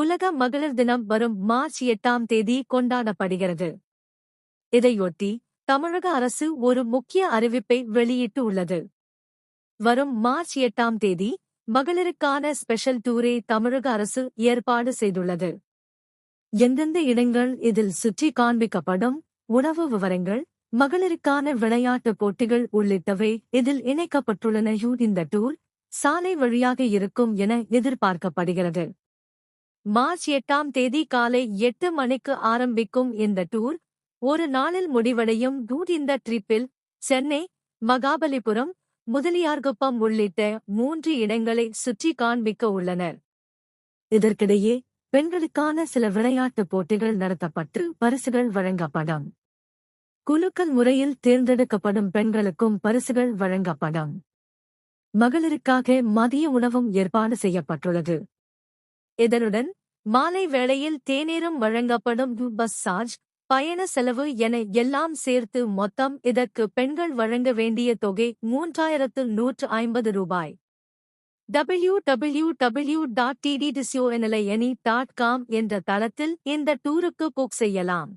உலக மகளிர் தினம் வரும் மார்ச் எட்டாம் தேதி கொண்டாடப்படுகிறது. இதையொட்டி தமிழக அரசு ஒரு முக்கிய அறிவிப்பை வெளியிட்டு உள்ளது. வரும் மார்ச் எட்டாம் தேதி மகளிருக்கான ஸ்பெஷல் டூரை தமிழக அரசு ஏற்பாடு செய்துள்ளது. எந்தெந்த இடங்கள் இதில் சுற்றி காண்பிக்கப்படும் உணவு விவரங்கள் மகளிருக்கான விளையாட்டுப் போட்டிகள் உள்ளிட்டவை இதில் இணைக்கப்பட்டுள்ளன. இந்த டூர் சாலை வழியாக இருக்கும் என எதிர்பார்க்கப்படுகிறது. மார்ச் எட்டாம் தேதி காலை எட்டு மணிக்கு ஆரம்பிக்கும் இந்த டூர் ஒரு நாளில் முடிவடையும் டூர். இந்த ட்ரிப்பில் சென்னை மகாபலிபுரம் முதலியார்குப்பம் உள்ளிட்ட மூன்று இடங்களை சுற்றி காண்பிக்க உள்ளனர். இதற்கிடையே பெண்களுக்கான சில விளையாட்டுப் போட்டிகள் நடத்தப்பட்டு பரிசுகள் வழங்கப்படும். குலுக்கல் முறையில் தேர்ந்தெடுக்கப்படும் பெண்களுக்கும் பரிசுகள் வழங்கப்படும். மகளிருக்காக மதிய உணவும் ஏற்பாடு செய்யப்பட்டுள்ளது. இதனுடன் மாலை வேளையில் தேநீரும் வழங்கப்படும் பஸ் சார்ஜ் பயண செலவு என எல்லாம் சேர்த்து மொத்தம் இதற்கு பெண்கள் வழங்க வேண்டிய தொகை மூன்றாயிரத்து நூற்று ஐம்பது ரூபாய். டபிள்யூ டபிள்யூ டபிள்யூ டாட் டிடிடிசியோஎன்எல்ஐஎனி டாட் காம் என்ற தளத்தில் இந்த டூருக்கு புக் செய்யலாம்.